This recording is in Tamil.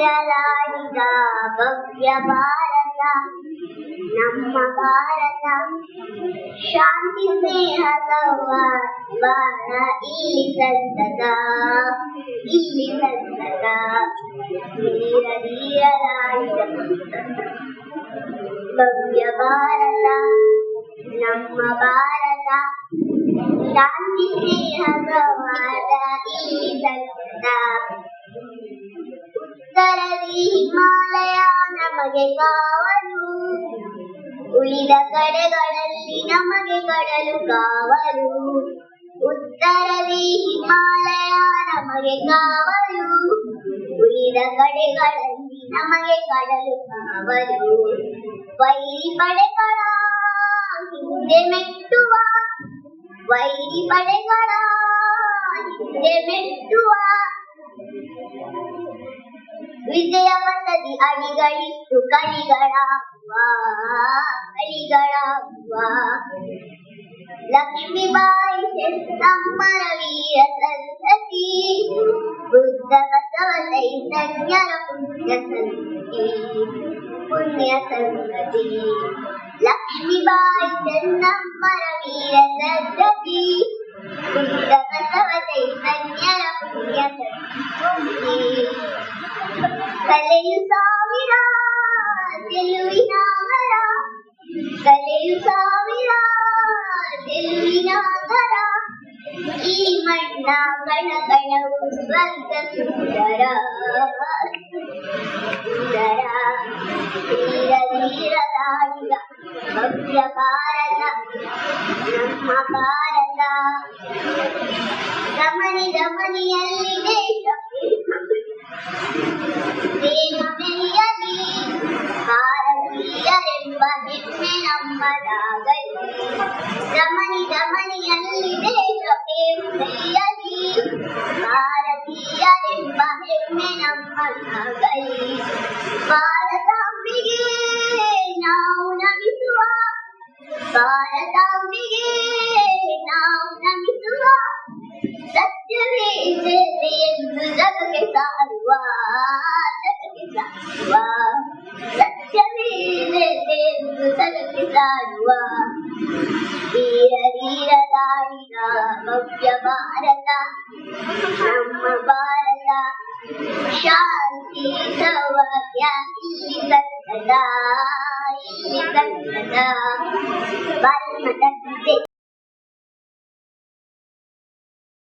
ನೀರಲಾಡಿದ ಭವ್ಯ ಭಾರತ ನಮ್ಮ ಭಾರತ ಶಾಂತಿ ಸ್ನೇಹ ಸೌಹಾರ್ದ ಇಲ್ಲಿ ಸಂತತ ಇಲ್ಲಿ ಸಂತತ ನೀರ ನೀರಲಾಡಿದ ಭವ್ಯ ಭಾರತ ನಮ್ಮ ಭಾರತ ಶಾಂತಿ ಸ್ನೇಹ ಸೌಹಾರ್ದ ಇಲ್ಲಿ ಸಂತತ ಉತ್ತರದಿ ಹಿಮಾಲಯ ನಮಗೆ ಕಾವಲು ಉಳಿದ ಕಡೆಗಳಲ್ಲಿ ನಮಗೆ ಕಡಲು ಕಾವಲು ಉತ್ತರದಿ ಹಿಮಾಲಯ ನಮಗೆ ಕಾವಲು ಉಳಿದ ಕಡೆಗಳಲ್ಲಿ ನಮಗೆ ಕಡಲು ಕಾವಲು ವೈರಿ ಪಡೆಗಳ ಹಿಂದೆ ಮೆಟ್ಟುವ ವೈರಿ ಪಡೆಗಳ ಹಿಂದೆ ಮೆಟ್ಟುವ விஜயமன்னதி அடிகளிட்டு கலிகளாகுவா கலிகளாகுவா லக்ஷ்மி பாய் செம்மர வீர சரஸ்வதி புத்த வசவத்தை சஞ்சர புண்ணிய சந்ததி புண்ணிய சந்ததி லக்ஷ்மி பாய் செம்மர வீர சரஸ்வதி புத்த ಕಲೆಯು ಸಾವಿರ ಗೆಲುವಿನ ಮರ ಕಲೆಯು ಸಾವಿರ ಗೆಲುವಿನ ಮರ ಈ ಮಣ್ಣ ಗಣ ಗಣವು ಸ್ವರ್ಗ ಸುಂದರ ಸುಂದರ ತೀರ ತೀರದಾಡಿದ ಭವ್ಯ ಭಾರತ ನಮ್ಮ ಭಾರತ ரமணி ரமணி அல்லிதே சொபே முகையதி பாரதிய என்பதென்மே நம்மனாகை பாரதாம்பிகே நாம் நமித்துவா. பாரதாம்பிகே நாம் நமித்துவா. சத் ಶಾಂತಿ